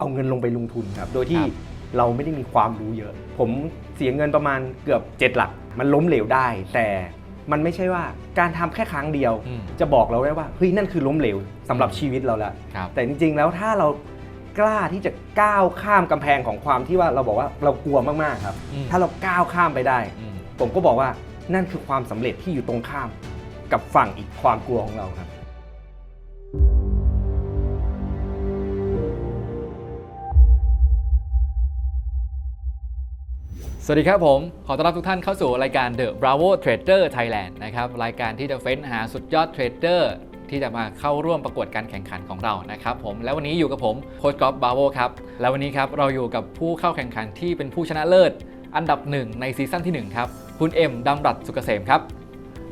เอาเงินลงไปลงทุนครับ โดยที่ครับเราไม่ได้มีความรู้เยอะ ผมเสียเงินประมาณเกือบเจ็ดหลัก มันล้มเหลวได้ แต่มันไม่ใช่ว่าการทำแค่ครั้งเดียว อืมจะบอกเราได้ว่าเฮ้ยนั่นคือล้มเหลวสำหรับชีวิตเราแล้วครับ แต่จริงๆแล้วถ้าเรากล้าที่จะก้าวข้ามกำแพงของความที่ว่าเราบอกว่าเรากลัวมากๆครับ อืมถ้าเราก้าวข้ามไปได้ อืมผมก็บอกว่านั่นคือความสำเร็จที่อยู่ตรงข้ามกับฝั่งอีกความกลัวของเราครับ สวัสดีครับผม ขอต้อนรับทุกท่านเข้าสู่รายการ The Bravo Trader Thailand นะครับ รายการที่จะเฟ้นหาสุดยอดเทรดเดอร์ที่จะมาเข้าร่วมประกวดการแข่งขันของเรานะครับผมแล้ววันนี้อยู่กับผมโค้ชกอล์ฟบาโวครับ แล้ววันนี้ครับเราอยู่กับผู้เข้าแข่งขันที่เป็นผู้ชนะเลิศ อันดับหนึ่งในซีซั่นที่หนึ่งครับ คุณเอ็มดำรัตสุกเกษมครับ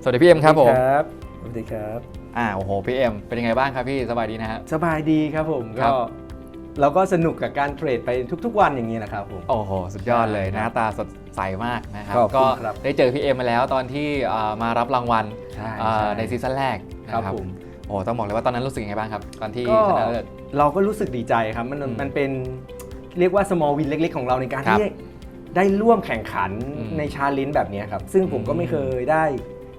สวัสดีพี่เอ็มครับผม ครับสวัสดีครับ อ่าโอ้โหพี่เอ็มเป็นยังไงบ้างครับพี่สบายดีนะฮะสบายดีครับผมครัก็บ เราก็สนุกกับการเทรดไปทุก ๆ วันอย่างนี้นะครับผม โอ้โห สุดยอดเลยใช่หครัน้าบตาสดใสมากนะครับ ขอบคุณก็ครับได้เจอพี่เอ็มมาแล้วตอนที่เอ่อมารับรางวัลใช่เอ่อใช่ในซีซั่นแรกนะครับผม โอ้ต้องบอกเลยว่าตอนนั้นรู้สึกยังไงบ้างครับ ตอนที่ก็ชนะเลิศ เราก็รู้สึกดีใจครับ มันอืมมันเป็นเรียกว่า small win เล็ก ๆ ของเราในการครับที่ได้ร่วมแข่งขันอืมในชาเลนจ์แบบนี้ครับ ซึ่งผมก็อืมไม่เคยได้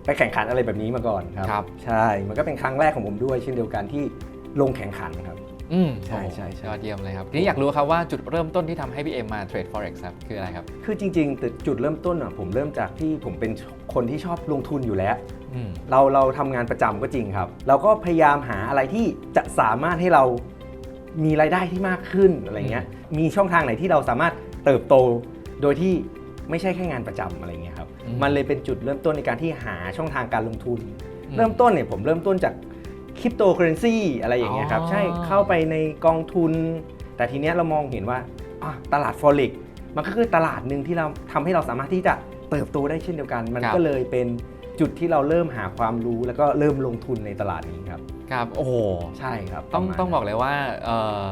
ไปแข่งขันอะไรแบบนี้มาก่อนครับ ครับ ใช่ มันก็เป็นครั้งแรกของผมด้วย เช่นเดียวกันที่ลงแข่งขันครับ อืมใช่ใช่ใช่ ยอดเยี่ยมเลยครับทีนี้อยากรู้ครับว่าจุดเริ่มต้นที่ทำให้พี่เอ็มมาเทรด forex ครับคืออะไรครับ คือจริงๆแต่จุดเริ่มต้นอะผมเริ่มจากที่ผมเป็นคนที่ชอบลงทุนอยู่แล้ว อืม เราเราทำงานประจำก็จริงครับ เราก็พยายามหาอะไรที่จะสามารถให้เรามีรายได้ที่มากขึ้นอะไรเงี้ยมีช่องทางไหนที่เราสามารถเติบโต โดยที่ไม่ใช่แค่งานประจำอะไรเงี้ยครับอืมมันเลยเป็นจุดเริ่มต้นในการที่หาช่องทางการลงทุน อืม เริ่มต้นเนี่ยผมเริ่มต้นจาก คริปโตเคอเรนซีอะไรอย่างเงี้ยครับอ๋อใช่เข้าไปในกองทุน แต่ทีเนี้ยเรามองเห็นว่าอะตลาด forex มันก็คือตลาดหนึ่งที่เราทำให้เราสามารถที่จะเติบโตได้เช่นเดียวกัน มันก็เลยเป็นจุดที่เราเริ่มหาความรู้แล้วก็เริ่มลงทุนในตลาดนี้ครับ ครับ โอ้โห ใช่ครับ ต้องประมาณต้องบอกเลยว่าเอ่อ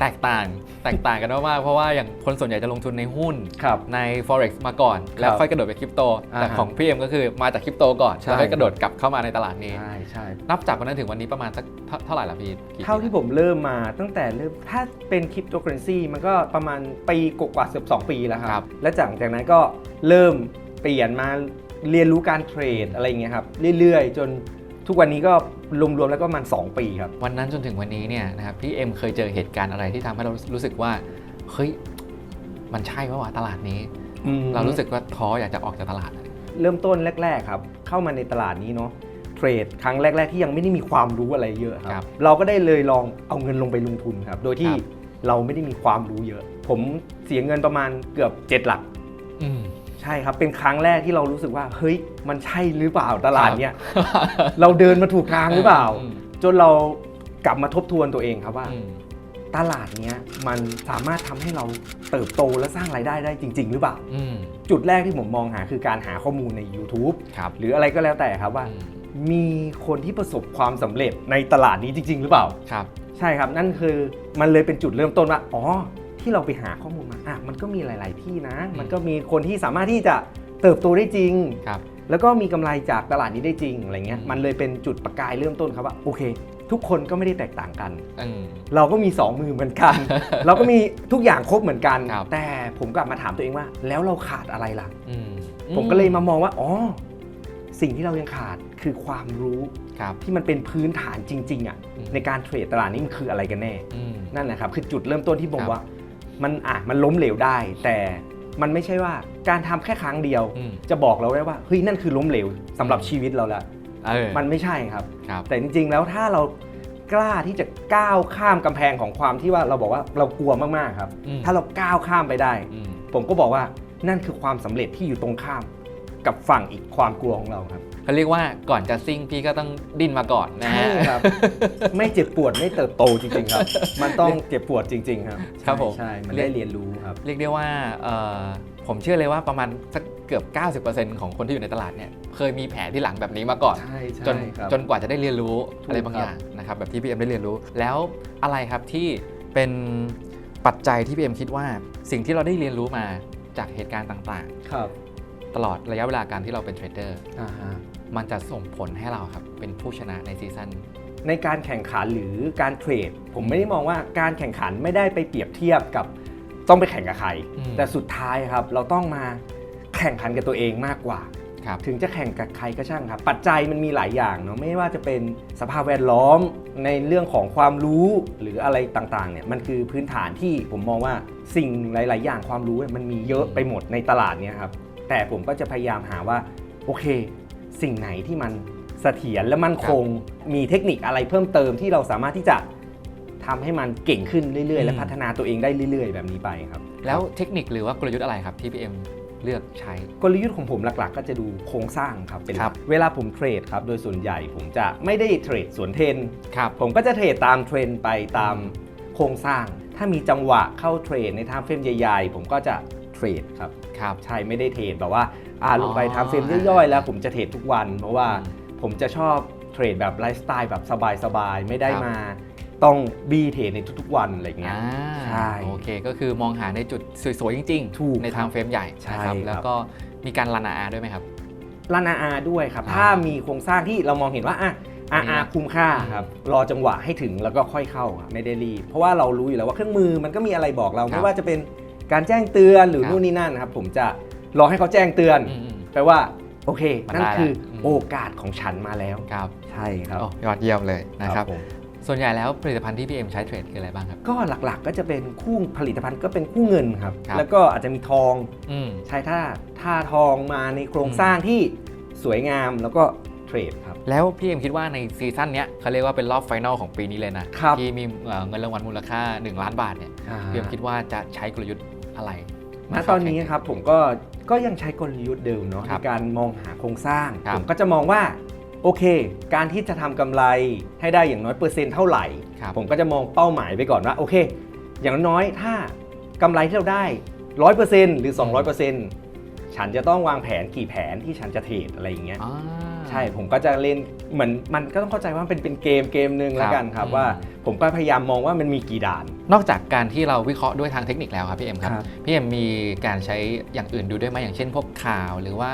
แตกต่างแตกต่างกันมากๆเพราะว่าอย่างคนส่วนใหญ่จะลงทุนในหุ้นครับใน forex มาก่อน แล้วค่อยกระโดดไปคริปโตอ่าแต่ฮะของพี่เอ็มก็คือมาจากคริปโตก่อนใช่แล้วค่อยกระโดดกลับเข้ามาในตลาดนี้ใช่ใช่นับจากวันนั้นถึงวันนี้ประมาณสักเท่าเท่าไหร่ละพี่กี่ปีเท่าที่ผมเริ่มมาตั้งแต่เริ่มถ้าเป็นคริปโตเคอเรนซีมันก็ประมาณปีกว่าๆเกือบ2 ปีแล้วครับและจากจากนั้นก็เริ่มเปลี่ยนมาเรียนรู้การเทรดอะไรอย่างเงี้ยครับเรื่อยๆ จน ทุกวันนี้ก็รวมๆแล้วก็ประมาณ2ปีครับ วันนั้นจนถึงวันนี้เนี่ยนะครับพี่เอ็มเคยเจอเหตุการณ์อะไรที่ทำให้เรารู้สึกว่าเฮ้ยมันใช่ปะวะตลาดนี้ เรารู้สึกว่าท้ออยากจะออกจากตลาด เริ่มต้นแรก ๆครับ เข้ามาในตลาดนี้เนาะเทรดครั้งแรก ๆ ที่ยังไม่ได้มีความรู้อะไรเยอะคครัรับบเราก็ได้เลยลองเอาเงินลงไปลงทุนครับ โดยที่ครับเราไม่ได้มีความรู้เยอะ ผมเสียเงินประมาณเกือบเจ็ดหลักอืม ใช่ครับเป็นครั้งแรกที่เรารู้สึกว่าเฮ้ยมันใช่หรือเปล่าตลาดเนี้ยเราเดินมาถูกทางหรือเปล่าอืมจนเรากลับมาทบทวนตัวเองครับว่าอืมตลาดเนี้ยมันสามารถทำให้เราเติบโตและสร้างรายได้ได้จริง ๆ หรือเปล่าอืมจุดแรกที่ผมมองหาคือการหาข้อมูลใน YouTube ครับหรืออะไรก็แล้วแต่ครับว่าอืมมีคนที่ประสบความสำเร็จในตลาดนี้จริง ๆ หรือเปล่าครับ ใช่ครับนั่นคือมันเลยเป็นจุดเริ่มต้นว่าอ๋อ ที่เราไปหาข้อมูลมาอะมันก็มีหลาย ๆ ที่นะ มันก็มีคนที่สามารถที่จะเติบโตได้จริง ครับ แล้วก็มีกำไรจากตลาดนี้ได้จริงอะไรเงี้ยอืมมันเลยเป็นจุดประกายเริ่มต้นครับว่าโอเค ทุกคนก็ไม่ได้แตกต่างกัน อืม เราก็มี 2 มือเหมือนกัน เราก็มีทุกอย่างครบเหมือนกัน ครับ แต่ผมกลับมาถามตัวเองว่า แล้วเราขาดอะไรล่ะ อืมผมก็เลยมามองว่าอ๋อสิ่งที่เรายังขาดคือความรู้ครับ ที่มันเป็นพื้นฐานจริงๆอะอืม ในการเทรดตลาดนี้มันคืออะไรกันแน่ อืม นั่นแหละครับ คือจุดเริ่มต้นที่ผมครับ ว่า มันอะมันล้มเหลวได้ แต่มันไม่ใช่ว่าการทำแค่ครั้งเดียว อืม จะบอกเราได้ว่าเฮ้ยนั่นคือล้มเหลวสำหรับชีวิตเราแล้วเออมันไม่ใช่ครับ ครับ แต่จริงๆ แล้วถ้าเรากล้าที่จะก้าวข้ามกำแพงของความที่ว่าเราบอกว่าเรากลัวมากๆครับ อืม ถ้าเราก้าวข้ามไปได้ อืม ผมก็บอกว่านั่นคือความสำเร็จที่อยู่ตรงข้าม กับฝั่งอีกความกลัวของเราครับเขาเรียกว่าก่อนจะซิ่งพี่ก็ต้องดิ้นมาก่อนนะฮะใช่ครับ ไม่เจ็บปวดไม่เติบโตจริงๆครับ มันต้องเจ็บปวดจริง ๆ ครับครับผม ใช่ใช่มันได้เรียนรู้ครับ เรียกได้ว่าเอ่อผมเชื่อเลยว่าประมาณสักเกือบ 90%ของคนที่อยู่ในตลาดเนี่ยเคยมีแผลที่หลังแบบนี้มาก่อน ใช่ใช่จนครับ จนกว่าจะได้เรียนรู้ถูกอะไรบางครับ อย่างนะครับแบบที่พี่เอ็มได้เรียนรู้ แล้วอะไรครับที่เป็นปัจจัยที่พี่เอ็มคิดว่า สิ่งที่เราได้เรียนรู้มาจากเหตุการณ์ต่างครับ ๆ ตลอดระยะเวลาการที่เราเป็นเทรดเดอร์อ่าฮะมันจะส่งผลให้เราครับเป็นผู้ชนะในซีซั่นในการแข่งขันหรือการเทรด ผมไม่ได้มองว่าการแข่งขันไม่ได้ไปเปรียบเทียบกับต้องไปแข่งกับใครอืมแต่สุดท้ายครับเราต้องมาแข่งขันกับตัวเองมากกว่าครับถึงจะแข่งกับใครก็ช่างครับ ปัจจัยมันมีหลายอย่างเนาะไม่ว่าจะเป็นสภาพแวดล้อมในเรื่องของความรู้หรืออะไรต่างๆเนี่ยมันคือพื้นฐานที่ผมมองว่าสิ่งหลาย ๆ อย่างความรู้เนี่ยมันมีเยอะไปหมดในตลาดเนี่ยครับ แต่ผมก็จะพยายามหาว่าโอเค สิ่งไหนที่มันเสถียรและมั่นคงมีเทคนิคอะไรเพิ่มเติมที่เราสามารถที่จะทำให้มันเก่งขึ้นเรื่อยอืๆมและพัฒนาตัวเองได้เรื่อย ๆ แบบนี้ไปครับ แล้วเทคนิคหรือว่ากลยุทธ์อะไรครับที่พี่เอ็มเลือกใช้กลยุทธ์ของผมหลักๆ ก็จะดูโครงสร้างครับเป็นหครัลับกเวลาผมเทรดครับโดยส่วนใหญ่ผมจะไม่ได้เทรดสวนเทรนด์ครับผมก็จะเทรดตามเทรนด์ไปตามโครงสร้าง ถ้ามีจังหวะเข้าเทรดในไทม์เฟรมใหญ่ ๆ ผมก็จะเท รดครับครับใช่ไม่ได้เทรดแบบว่าอ่าลงไปอ๋อไทม์เฟรมย่อยๆ แล้วผมจะเทรดทุกวัน เพราะว่าอืมผมจะชอบเทรดแบบไลฟ์สไตล์แบบสบายๆ ไม่ได้ครับมา ต้องบีเทรดในทุกๆวันอะไรเงี้ยอ่าใช่โอเคก็คือมองหาในจุดสวยๆ จริงถูกในครัทาบงเฟรมใหญ่ใช่นะครับครับแล้วก็มีการรันอาด้วยไหมครับลานาอาด้วยครับอ่าถ้ามีโครงสร้างที่เรามองเห็นว่าอะอันนี้อานะคุ้มค่าครับรอจังหวะให้ถึงแล้วก็ค่อยเข้าครับไม่ได้รีบเพราะว่าเรารู้อยู่แล้วว่าเครื่องมือมันก็มีอะไรบอกเราครับไม่ว่าจะเป็น การแจ้งเตือนหรือครับ นู่นนี่นั่นนะครับ ผมจะรอให้เขาแจ้งเตือน อืมแปลว่า โอเค มันนั่นได้คือแล้วอืมโอกาสของฉันมาแล้วๆครับใช่ครับโอ้ยอดเยี่ยมเลยนะครับ ผมส่วนใหญ่แล้วผลิตภัณฑ์ที่พี่เอ็มใช้เทรดคืออะไรบ้างครับ ก็หลักๆก็จะเป็นคู่ผลิตภัณฑ์ก็เป็นคู่เงินครับ ครับ แล้วก็อาจจะมีทอง อืม ใช้ท่าท่าทองมาในโครงสร้างที่สวยงามแล้วก็เทรดครับ แล้วพี่เอ็มคิดว่าในซีซั่นเนี้ยเขาเรียกว่าเป็นรอบไฟนอลของปีนี้เลยนะครับ ที่มีเอ่อเงินรางวัลมูลค่า 1 ล้านบาทเนี่ยพี่เอ็มคิดว่าจะใช้กลยุทธ์ อะไรณตอนนี้ครับผมก็ก็ยังใช้กลยุทธ์เดิมเนาะครัในบการมองหาโครงสร้างครับผมก็จะมองว่าโอเค การที่จะทำกำไรให้ได้อย่างน้อยเปอร์เซ็นต์เท่าไหร่ครับผมก็จะมองเป้าหมายไปก่อนว่าโอเค อย่างน้อยถ้ากำไรที่เราได้ร้อยเปอร์เซ็นต์หรือ200เปอร์เซ็นต์ฉันจะต้องวางแผนกี่แผนที่ฉันจะเทรดอะไรอย่างเงี้ยอ่าใช่ผมก็จะเล่นเหมือนมันก็ต้องเข้าใจว่ามันเป็นเป็นเกมเกมหนึ่งแล้วกันครับอืมว่าผมก็พยายามมองว่ามันมีกี่ด่าน นอกจากการที่เราวิเคราะห์ด้วยทางเทคนิคแล้วครับพี่เอ็มครับครับ พี่เอ็มมีการใช้อย่างอื่นดูด้วยไหมอย่างเช่น พวกข่าวหรือว่า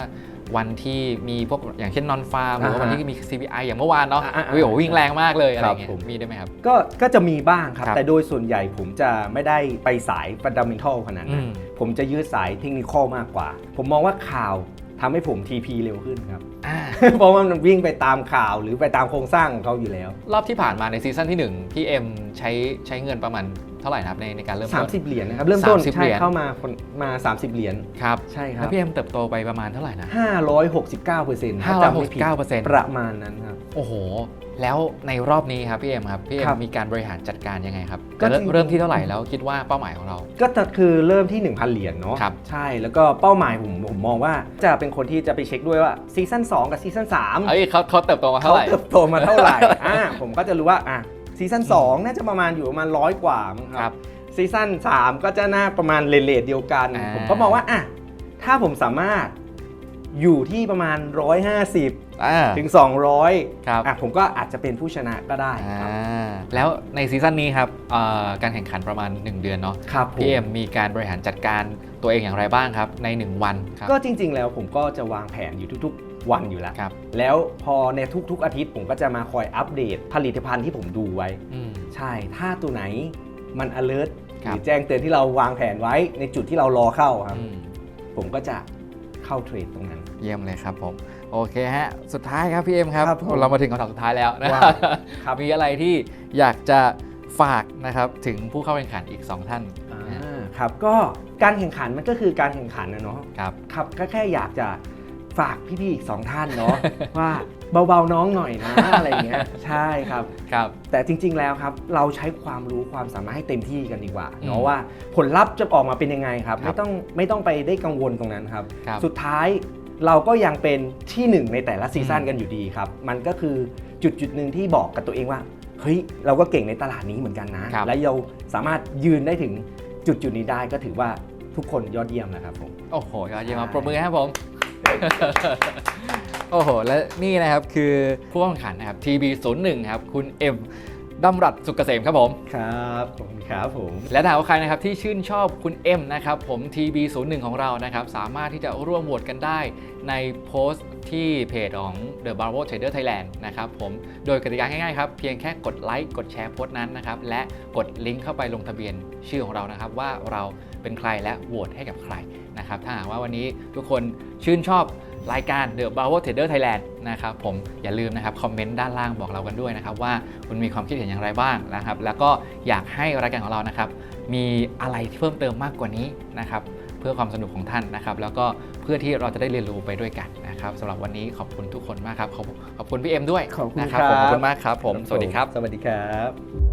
วันที่มีพวกอย่างเช่นนอนฟาร์มหรือว่าอ่าฮะวันที่มี CPI อย่างเมื่อวานเนาะอ่าๆๆวิโอวิ่งแรงมากเลยอะไรครับเงี้ยผม มีด้วยไหมครับ ก็ก็จะมีบ้างครับ ครับ แต่โดยส่วนใหญ่ผมจะไม่ได้ไปสายฟันดัมเ n ทัลขนาดอืนั้น ม ผมจะยืดสายเทคนิคอลมากกว่า ผมมองว่าข่าว ทำให้ผม TP เร็วขึ้นครับอ่าเพราะว่ามันวิ่งไปตามข่าวหรือไปตามโครงสร้างของเขาอยู่แล้ว รอบที่ผ่านมาในซีซั่นที่ 1 พี่เอ็มใช้ใช้เงินประมาณ เท่าไหร่นะครับในในการเริ่มต้น 30 เหรียญนะครับ เริ่มต้น30ใช่เหรียญ เข้ามาคนมา 30 เหรียญครับใช่คแล้รัวบพี่เอ็มเติบโตไปประมาณเท่าไหร่นะ 569เปอร์เซ็นต์569%ประมาณนั้นครับ โอ้โห แล้วในรอบนี้ครับพี่เอ็มครับพี่เอ็มครับมีการบริหารจัดการยังไงครับก็เริ่มจริง เริ่มที่เท่าไหร่แล้วคิดว่าเป้าหมายของเรา ก็จะคือเริ่มที่ 1,000 เหรียญเนาะครับ ใช่แล้วก็เป้าหมายผมผมมองว่าจะเป็นคนที่จะไปเช็คด้วยว่าซีซั่น2กับซีซั่น3 เอ้ยเขาเขาเติบโตมาเท่าเขาไหร่ เติบโตมาเท่าไหร่ อ่าผมก็จะรู้ว่า อะ ซีซั่น2น่าจะประมาณอยู่ประมาณร้อยกว่ามั้งคครัรับ บ ซีซั่น3 ก็จะน่าประมาณเลทๆเดียวกัน อ่า ผมก็มองว่าอะถ้าผมสามารถอยู่ที่ประมาณ 150 อ่า ถึง 200ครับ อะผมก็อาจจะเป็นผู้ชนะก็ได้ครับ อ่าแล้วในซีซั่นนี้ครับเอ่อการแข่งขันประมาณ 1 เดือนเนาะครับผม พี่เอ็มมีการบริหารจัดการตัวเองอย่างไรบ้างครับใน 1 วันครับ ก็จริงๆ แล้วผมก็จะวางแผนอยู่ทุกๆ วันอยู่แล้วครับแล้วพอในทุก ๆ อาทิตย์ผมก็จะมาคอยอัปเดตผลิตภัณฑ์ที่ผมดูไว้อืมใช่ ถ้าตัวไหนมัน alert หครับรือแจ้งเตือนที่เราวางแผนไว้ในจุดที่เรารอเข้าครับอืมผมก็จะเข้าเทรดตรงนั้น เยี่ยมเลยครับผม โอเคฮะ สุดท้ายครับพี่เอ็มครับครับผมเรามาถึงคำถามสุดท้ายแล้วนะว้าวครับมีอะไรที่อยากจะฝากนะครับถึงผู้เข้าแข่งขันอีก 2 ท่านอ่าครับก็การแข่งขันมันก็คือการแข่งขันนะเนาะครับครับก็แค่อยากจะ ฝากพี่ๆอีกสองท่านเนาะ ว่าเบาๆน้องหน่อยนะ อะไรอย่างเงี้ยใช่ครับ ครับ แต่จริง ๆ แล้วครับ เราใช้ความรู้ความสามารถให้เต็มที่กันดีกว่าอืเนาะมว่าผลลัพธ์จะออกมาเป็นยังไงครับครับ ไม่ต้องไม่ต้องไปได้กังวลตรงนั้นครับ ครับ สุดท้ายเราก็ยังเป็นที่หนึ่งในแต่ละซีซั่นอืมกันอยู่ดีครับ มันก็คือจุดจุดหนึ่งที่บอกกับตัวเองว่าเฮ้ยเราก็เก่งในตลาดนี้เหมือนกันนะ ครับ และเราสามารถยืนได้ถึงจุดจุดนี้ได้ก็ถือว่าทุกคนยอดเยี่ยมนะครับผม โอ้โหยอดเยี่ยมมากใช่ปรบมือให้ครับผม โอ้โห และนี่นะครับคือผู้เข้าแข่งขันนะครับ TB01 ครับ คุณเอ็ม ดำรัสสุกเกษมครับผม ครับขอบคุณครับผม และถ้าหากว่าใครนะครับที่ชื่นชอบคุณเอ็มนะครับผม TB01 ของเรานะครับสามารถที่จะร่วมโหวตกันได้ในโพสต์ที่เพจของ The Bravo Trader Thailand นะครับผมโดยกติกาง่ายๆครับ เพียงแค่กดไลค์กดแชร์โพสต์นั้นนะครับและกดลิงก์เข้าไปลงทะเบียนชื่อของเรานะครับ ว่าเราเป็นใครและโหวตให้กับใครนะครับถ้าหากว่าวันนี้ทุกคนชื่นชอบ รายการ The Bravo Trader Thailand นะครับผมอย่าลืมนะครับคอมเมนต์ด้านล่างบอกเรากันด้วยนะครับว่าคุณมีความคิดเห็นอย่างไรบ้างนะครับ แล้วก็อยากให้รายการของเรานะครับ มีอะไรที่เพิ่มเติมมากกว่านี้นะครับเพื่อความสนุกของท่านนะครับ แล้วก็เพื่อที่เราจะได้เรียนรู้ไปด้วยกันนะครับสำหรับวันนี้ขอบคุณทุกคนมากครับ ขอบขอบคุณพี่เอ็มด้วยขอบคุณนะครับครับผมขอบคุณมากครับผมสวัสดีครับ สวัสดีครับ